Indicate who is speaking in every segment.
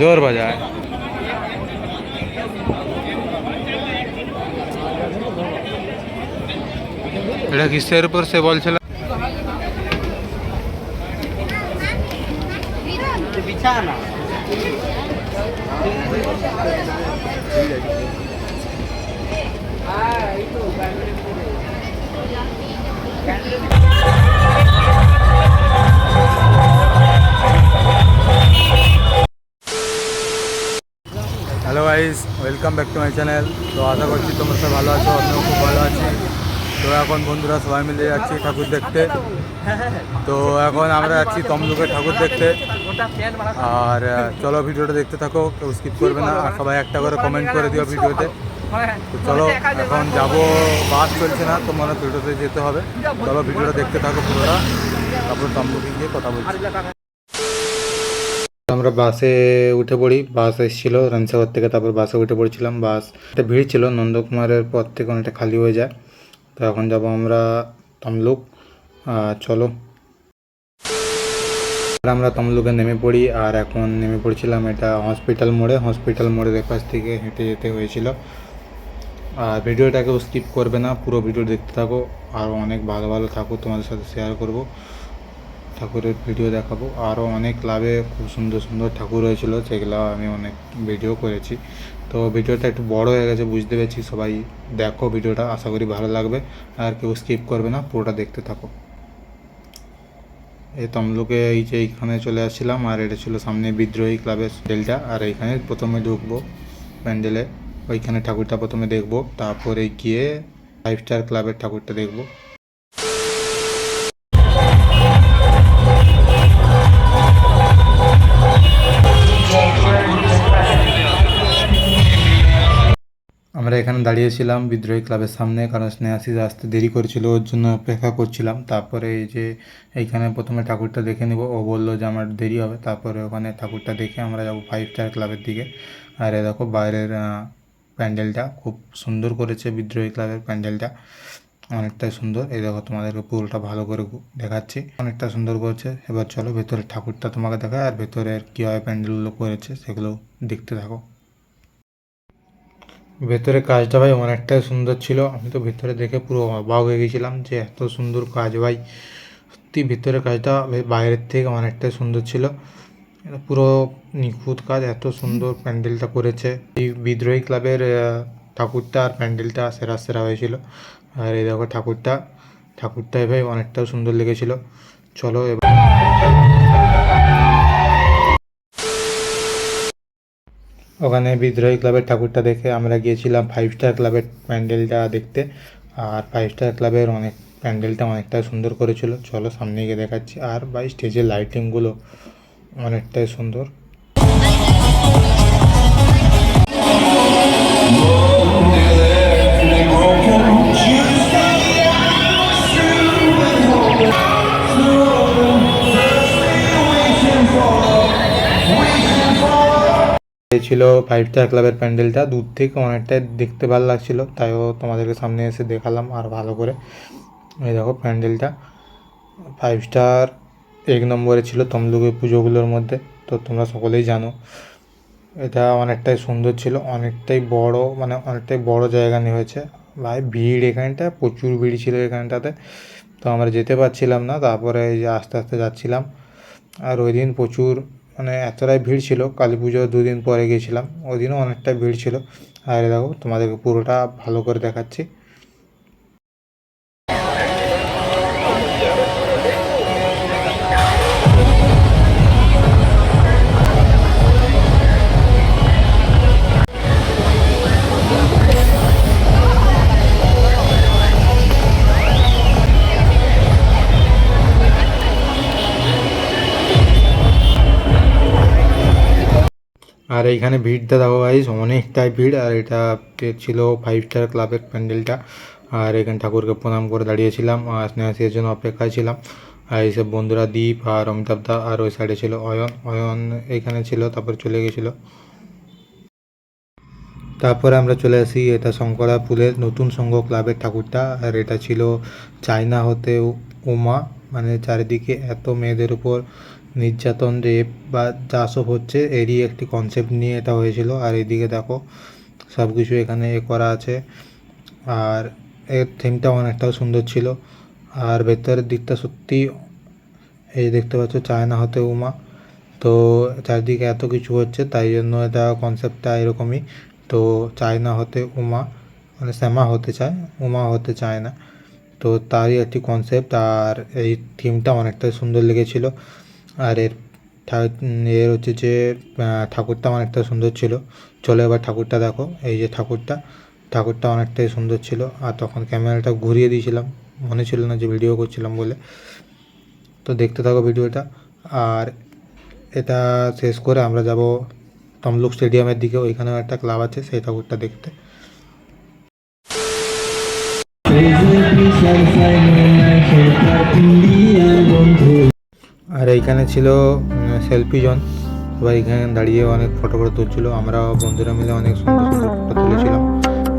Speaker 1: জোর বাজায় এটা কিসের উপর সে বলছিল
Speaker 2: বিছানা
Speaker 1: Hello guys welcome back to my channel তো আশা করছি তোমরা সব ভালো আছো, আমিও খুব ভালো আছি। তো এখন বন্ধুরা সবাই মিলে যাচ্ছি ঠাকুর দেখতে। তো এখন আমরা যাচ্ছি তমলুকের ঠাকুর দেখতে। আর চলো ভিডিওটা দেখতে থাকো, কেউ স্কিপ করবে না। আর সবাই একটা করে কমেন্ট করে দিও ভিডিওতে। তো চলো, এখন যাব, বাস চলছে না তো হয় ভিডিওতে যেতে হবে। চলো ভিডিওটা দেখতে থাকো পুরোটা। তারপর তমলুকে গিয়ে কথা বলছি। আমরা বাসে উঠে পড়ি। বাস এসেছিল, রানসাগর থেকে তারপর বাসে উঠে পড়েছিলাম। বাস একটা ভিড় ছিল, নন্দকুমারের পর থেকে অনেকটা খালি হয়ে যায়। তো এখন যাব আমরা তমলুক। চলো। আমরা তমলুকে নেমে পড়ি, আর এখন নেমে পড়ছিলাম এটা হসপিটাল মোড়ে। হসপিটাল মোড়ের এপাশ থেকে হেঁটে যেতে হয়েছিল। আর ভিডিওটাকেও স্কিপ করবে না, পুরো ভিডিও দেখতে থাকো। আর অনেক ভালো ভালো ঠাকুর তোমাদের সাথে শেয়ার করব। ঠাকুরের ভিডিও দেখাবো। আরও অনেক ক্লাবে খুব সুন্দর সুন্দর ঠাকুর হয়েছিল, সেগুলো আমি অনেক ভিডিও করেছি। তো ভিডিওটা একটু বড় হয়ে গেছে, বুঝতে পেরেছি। সবাই দেখো ভিডিওটা আশা করি ভালো লাগবে। আর কেউ স্কিপ করবে না, পুরোটা দেখতে থাকো। এই তমলুকে এই যে এইখানে চলে আসছিলাম, আর এটা ছিল সামনে বিদ্রোহী ক্লাবের প্যান্ডেলটা আর এইখানে প্রথমে ঢুকবো প্যান্ডেলে। ওইখানে ঠাকুরটা প্রথমে দেখব, তারপরে গিয়ে ফাইভ স্টার ক্লাবের ঠাকুরটা দেখব। আমরা এখানে দাঁড়িয়েছিলাম বিদ্রোহী ক্লাবের সামনে, কারণ স্নেহাশিস আসতে দেরি করেছিল, ওর জন্য অপেক্ষা করছিলাম। তারপরে এই যে এইখানে প্রথমে ঠাকুরটা দেখে নিব, ও বলল যে আমার দেরি হবে। তারপরে ওখানে ঠাকুরটা দেখে আমরা যাব ফাইভ স্টার ক্লাবের দিকে। আর এ দেখো বাইরের প্যান্ডেলটা খুব সুন্দর করেছে বিদ্রোহী ক্লাবের প্যান্ডেলটা। অনেকটাই সুন্দর। এই দেখো তোমাদেরকে পুরোটা ভালো করে দেখাচ্ছি। অনেকটা সুন্দর করেছে। এবার চলো ভেতরের ঠাকুরটা তোমাকে দেখায়, আর ভেতরের কীভাবে প্যান্ডেলগুলো করেছে সেগুলো দেখতে থাকো। ভেতরে কাজটা ভাই অনেকটাই সুন্দর ছিল। আমি তো ভেতরে দেখে পুরো অবাক হয়ে গেছিলাম যে এত সুন্দর কাজ ভাই। সত্যি ভেতরে কাজটা বাইরের থেকে অনেকটাই সুন্দর ছিল। পুরো নিখুঁত কাজ, এত সুন্দর প্যান্ডেলটা করেছে। এই বিদ্রোহী ক্লাবের ঠাকুরটা আর প্যান্ডেলটা সেরা সেরা হয়েছিল। আর এই দেখো ঠাকুরটা, ঠাকুরটাই ভাই অনেকটাও সুন্দর লেগেছিল। চলো এবার ওখানে বিদ্রোহী ক্লাবের ঠাকুরটা দেখে আমরা গিয়েছিলাম ফাইভ স্টার ক্লাবের প্যান্ডেলটা দেখতে। আর ফাইভ স্টার ক্লাবের অনেক প্যান্ডেলটা অনেকটাই সুন্দর করেছিল। চলো সামনে গিয়ে দেখাচ্ছি। আর বা স্টেজের লাইটিংগুলো অনেকটাই সুন্দর। ছিল ফাইভ স্টার ক্লাবের প্যান্ডেলটা। দূর থেকে অনেকটাই দেখতে ভালো লাগছিল, তাইও তোমাদেরকে সামনে এসে দেখালাম আর ভালো করে। এই দেখো প্যান্ডেলটা। ফাইভ স্টার এক নম্বরে ছিল তমলুকের পুজোগুলোর মধ্যে, তো তোমরা সকলেই জানো। এটা অনেকটাই সুন্দর ছিল, অনেকটাই বড় মানে অনেকটাই বড় জায়গা নিয়ে হয়েছে। ভাই, ভিড় এখানটা, প্রচুর ভিড় ছিল এখানটাতে, তো আমরা যেতে পারছিলাম না, তারপরে এই যে আস্তে আস্তে যাচ্ছিলাম। আর ওই দিন প্রচুর মানে এতটাই ভিড় ছিল, কালী পুজো দুদিন পরে গিয়েছিলাম ওই দিনও অনেকটা ভিড় ছিল। আর দেখো, তোমাদেরকে পুরোটা ভালো করে দেখাচ্ছি। আর এইখানে ভিড়টা দেখো গাইস অনেকটাই ভিড়, আর এটা ছিল ফাইভ স্টার ক্লাবের প্যান্ডেলটা আর এখানে ঠাকুরকে প্রণাম করে দাঁড়িয়েছিলাম, আর স্নেহাসির জন্য অপেক্ষায় ছিলাম। আর এইসব বন্ধুরা দীপ আর অমিতাভ দা, আর ওই সাইডে ছিল অয়ন। অয়ন এখানে ছিল, তারপর চলে গেছিল। তারপরে আমরা চলে আসি, এটা শঙ্করা শঙ্করাপুরের নতুন সংঘ ক্লাবের ঠাকুরটা আর এটা ছিল চায়না হতে উমা মানে চারিদিকে এত মেয়েদের উপর নির্যাতন, রেপ বা যা সব হচ্ছে, এরই একটি কনসেপ্ট নিয়ে এটা হয়েছিল। আর এদিকে দেখো, সব কিছু এখানে এ করা আছে। আর এর থিমটা অনেকটাও সুন্দর ছিল। আর ভেতরের দিকটা সত্যি, এই দেখতে পাচ্ছ, চায়না হতে উমা। তো চারদিকে এত কিছু হচ্ছে, তাই জন্য এটা কনসেপ্টটা এরকমই। তো চায়না হতে উমা মানে শ্যামা হতে চায়, উমা হতে চায় না। তো তারই একটি কনসেপ্ট আর এই থিমটা অনেকটাই সুন্দর লেগেছিল। আর এর এর হচ্ছে যে ঠাকুরটা অনেকটা সুন্দর ছিল। চলো এবার ঠাকুরটা দেখো, এই যে ঠাকুরটা। ঠাকুরটা অনেকটাই সুন্দর ছিল। আর তখন ক্যামেরাটা ঘুরিয়ে দিয়েছিলাম। মনে ছিল না যে ভিডিও করছিলাম বলে। তো দেখতে থাকো ভিডিওটা আর এটা শেষ করে আমরা যাব তমলুক স্টেডিয়ামের দিকে। ওইখানেও একটা ক্লাব আছে, সেই ঠাকুরটা দেখতে। আর এইখানে ছিল সেলফি জোন। সবাই এখানে দাঁড়িয়ে অনেক ফটো ফটো তুলছিল। আমরা বন্ধুরা মিলে অনেক সুন্দর সুন্দর ফটো তুলেছিলাম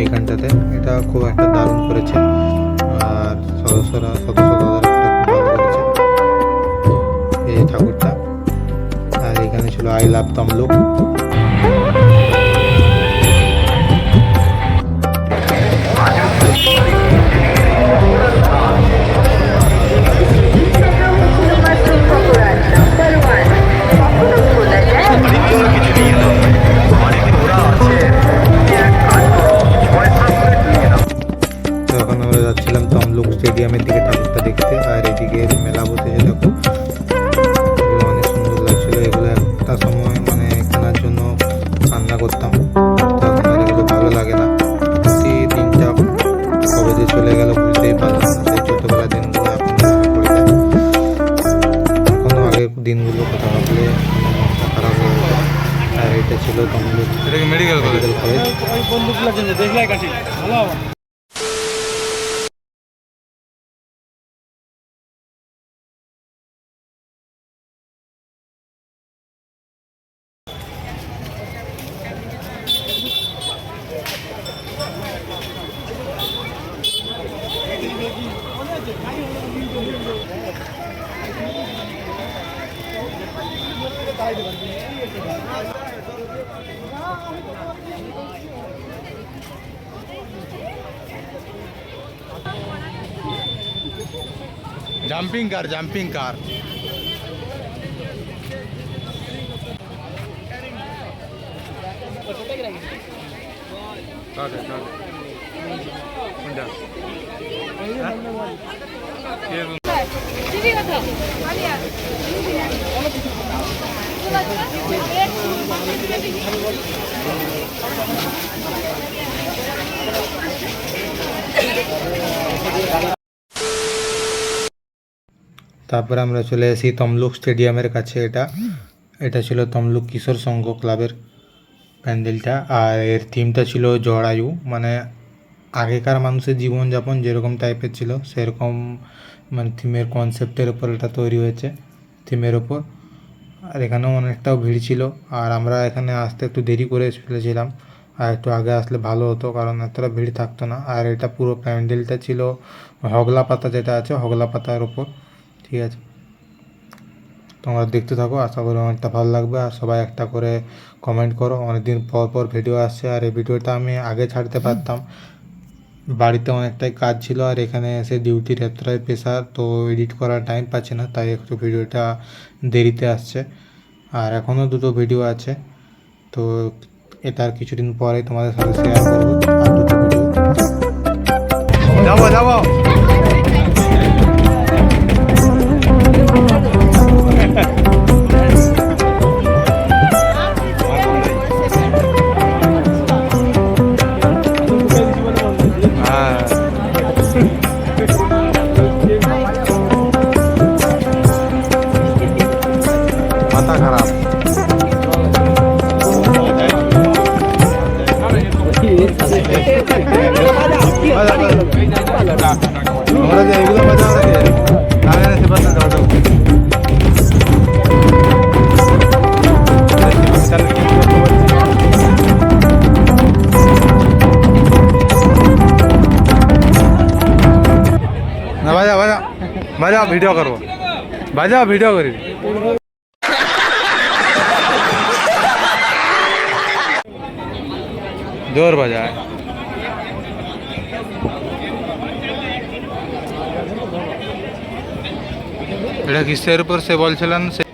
Speaker 1: এইখানটাতে। এটা খুব একটা দারুণ করেছে। আর সদস্যরা সদস্য এই ঠাকুরটা। আর এখানে ছিল আই লাভ তমলুক। স্টেডিয়ামের দিকে ঠাকুরটা দেখতে আর এদিকে মেলা বসেছে দেখো। এগুলো অনেক সুন্দর লাগছিল এগুলো একটা সময় মানে কেনার জন্য কান্না করতাম। তো আর এগুলো ভালো লাগে না। দিনটা কবে যে চলে গেল বুঝতেই পারলাম না। সেই ছোটোবেলার দিনগুলো এখন মনে পড়ে যায় এখনও আগের দিনগুলো কথা ভাবলে মনটা খারাপ হয়ে যায়। আর এটা ছিল
Speaker 2: Tamluk medical college
Speaker 1: jumping car jumping car তারপরে আমরা চলে আসি তমলুক স্টেডিয়ামের কাছে এটা। এটা ছিল তমলুক কিশোর সংঘ ক্লাবের প্যান্ডেলটা। আর এর থিমটা ছিল জড়ায়ু মানে আগেকার মানুষের জীবনযাপন যেরকম টাইপের ছিল, সেরকম মানে থিমের কনসেপ্টের ওপর এটা তৈরি হয়েছে থিমের ওপর আর এখানেও অনেকটাও ভিড় ছিল। আর আমরা এখানে আসতে একটু দেরি করে ফেলেছিলাম আর একটু আগে আসলে ভালো হতো, কারণ এতটা ভিড় থাকতো না। আর এটা পুরো প্যান্ডেলটা ছিল হগলা পাতা যেটা আছে হগলা পাতার ওপর ঠিক আছে। তোমরা দেখতে থাকো আশা করি অনেকটা ভালো লাগবে। আর সবাই একটা করে কমেন্ট করো। অনেকদিন পর পর ভিডিও আসছে আর এই ভিডিওটা আমি আগে ছাড়তে পারতাম। বাড়িতে অনেকটাই কাজ ছিল আর এখানে এসে ডিউটির এতটাই প্রেশার তো এডিট করার টাইম পাচ্ছি না তাই একটু ভিডিওটা দেরিতে আসছে। আর এখনও দুটো ভিডিও আছে। তো এটার কিছুদিন পরে তোমাদের সাথে শেয়ার করব। আর দুটো ভিডিও যাব बाजा भिड
Speaker 3: कर। ज़ोर बजा किसर पर से
Speaker 1: बोल से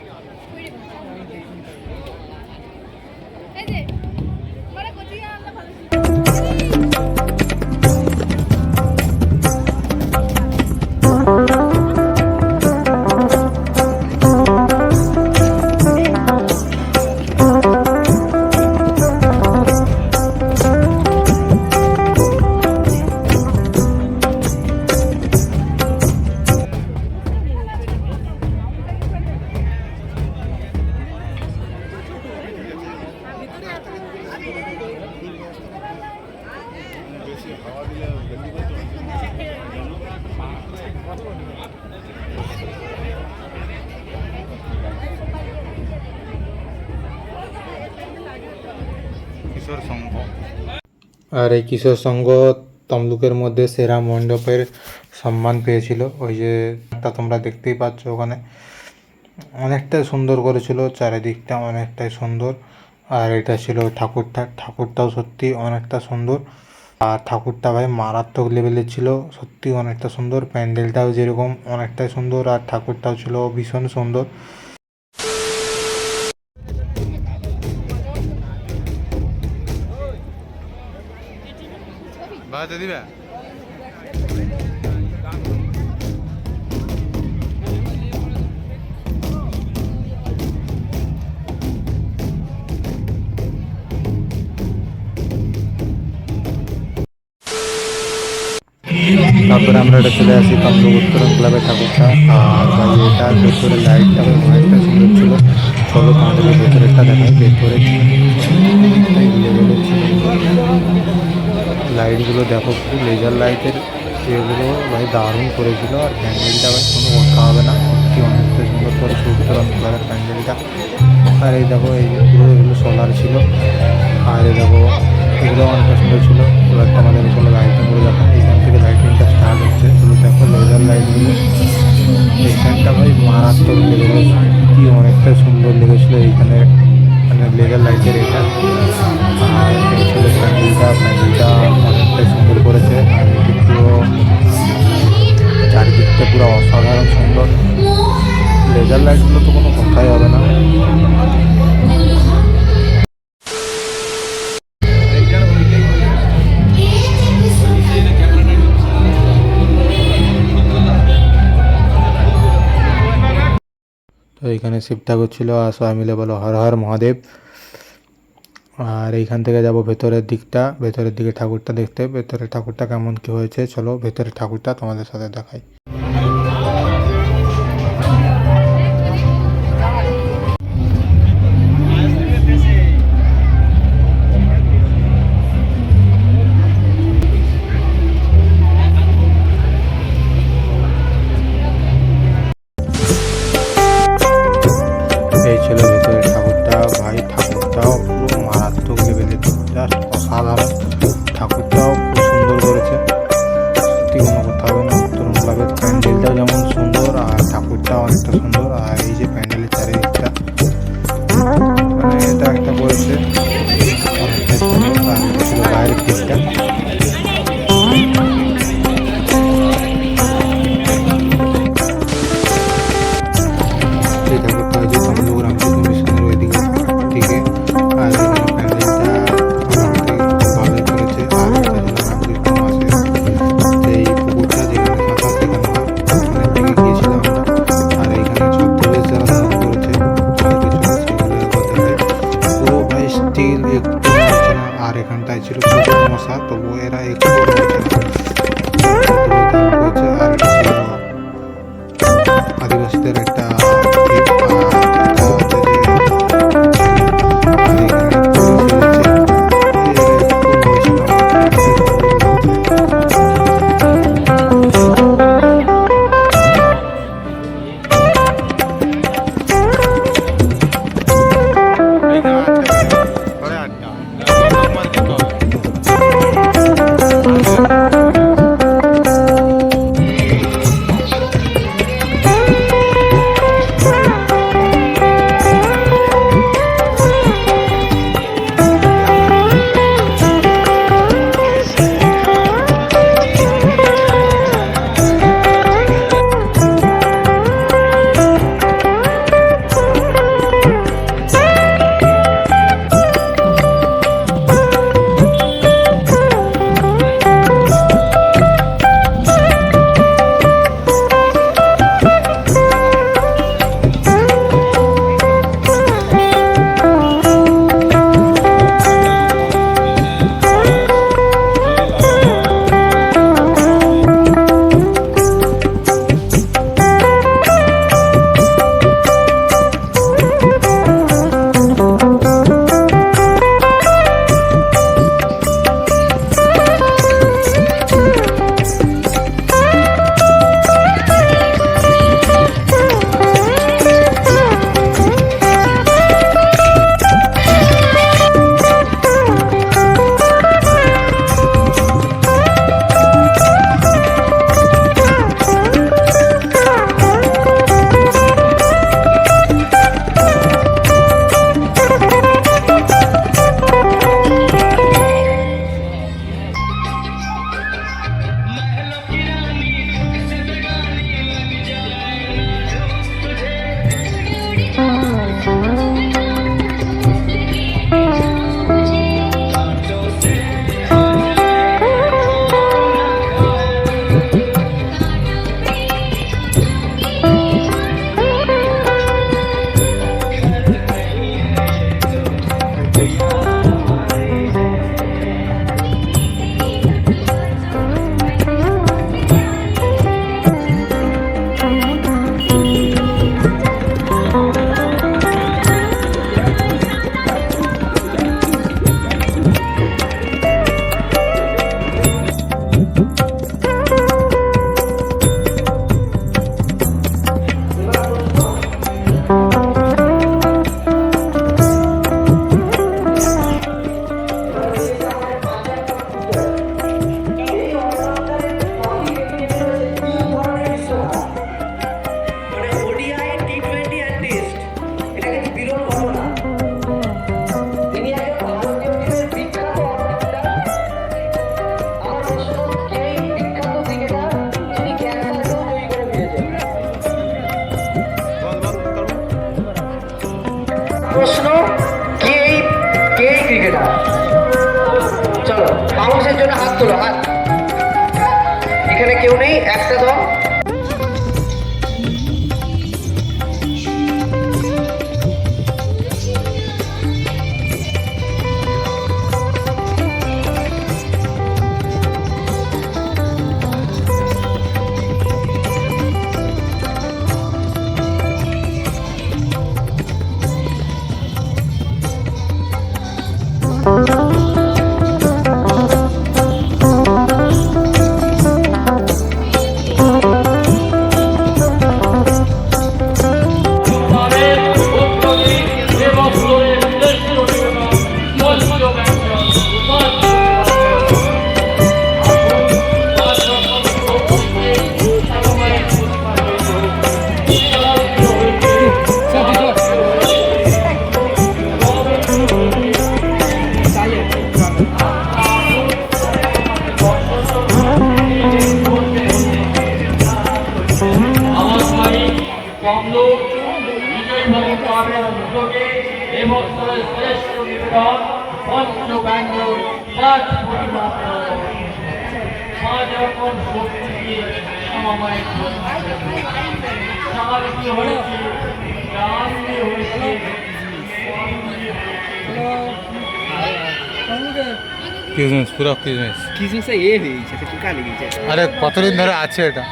Speaker 1: আর এই কিশোর সংঘ তমলুকের মধ্যে সেরা মণ্ডপের সম্মান পেয়েছিল। ওই যে একটা তোমরা দেখতেই পাচ্ছ ওখানে। অনেকটাই সুন্দর করেছিল, চারিদিকটা অনেকটাই সুন্দর। আর এটা ছিল ঠাকুরটা, ঠাকুরটাও সত্যি অনেকটা সুন্দর। আর ঠাকুরটা ভাই মারাত্মক লেভেলের ছিল সত্যি অনেকটা সুন্দর। প্যান্ডেলটাও যেরকম অনেকটাই সুন্দর, আর ঠাকুরটাও ছিল ভীষণ সুন্দর। বাজাতে দিবা? তারপরে আমরা এটা চলে আসি তমলুক উত্তরণ ক্লাবের ঠাকুরটা। আর এটার ভেতরে লাইটটা অনেকটা সুন্দর ছিল। চলো তোমাদের ভেতরেরটা দেখাই, ভেতরে। লাইটগুলো দেখো, পুরো লেজার লাইটের এগুলো ভাই দারুণ করেছিল। আর প্যান্ডেলটা ভাই কোনো কথা হবে না, সত্যি অনেকটা সুন্দর করেছে উত্তরণ ক্লাবের প্যান্ডেলটা আর এই দেখো, এই পুরো এগুলো সোলার ছিল। আর এই দেখো, এগুলো অনেকটা সুন্দর ছিল। এবার তোমাদের চলো লাইটিংগুলো দেখো এইখান থেকে লাইটিংটা স্টার্ট হচ্ছে। এগুলো দেখো লেজার লাইটগুলো এইখানটা ভাই মারাত্মক লেগেছিল কি অনেকটা সুন্দর লেগেছিলো এইখানে মানে লেজার লাইটের এটা। আর প্যান্ডেলটা প্যান্ডেলটা অনেকটাই সুন্দর করেছে আর পুরো চারিদিকটা পুরো অসাধারণ সুন্দর লেজার লাইটগুলো তো কোনো কথাই হবে না তো এইখানে শিব ঠাকুর ছিল, আর সবাই মিলে বলো হর হর মহাদেব। আর এইখান থেকে যাব ভেতরের দিকটা, ভেতরের দিকে ঠাকুরটা দেখতে, ভেতরের ঠাকুরটা কেমন কি হয়েছে, চলো ভেতরের ঠাকুরটা তোমাদের সাথে দেখাই।
Speaker 4: পঞ্চ ব্যঞ্জন পাঁচ পরিমাত্র মা যখন শক্তি দিয়ে সমমায় সাহায্য হয়েছে দিয়ে হয়েছে
Speaker 1: কিসমিস পুরো কিসমিস
Speaker 2: কিসমিসে এ হয়ে গেছে একটু কালি গেছে
Speaker 1: আরে কতদিন ধরে আছে এটা?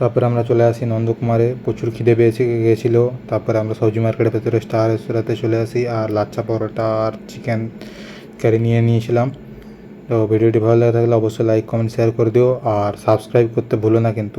Speaker 1: তারপরে আমরা চলে আসি নন্দকুমারে। প্রচুর খিদে পেয়েছে, গেছিল। তারপরে আমরা সবজি মার্কেটের ভেতরে স্টার রেস্তোরাঁতে চলে আসি আর লাচ্চা পরোটা আর চিকেন কারি নিয়ে নিয়েছিলাম। তো ভিডিওটি ভালো লাগে থাকলে অবশ্যই লাইক কমেন্ট শেয়ার করে দিও। আর সাবস্ক্রাইব করতে ভুলো না কিন্তু।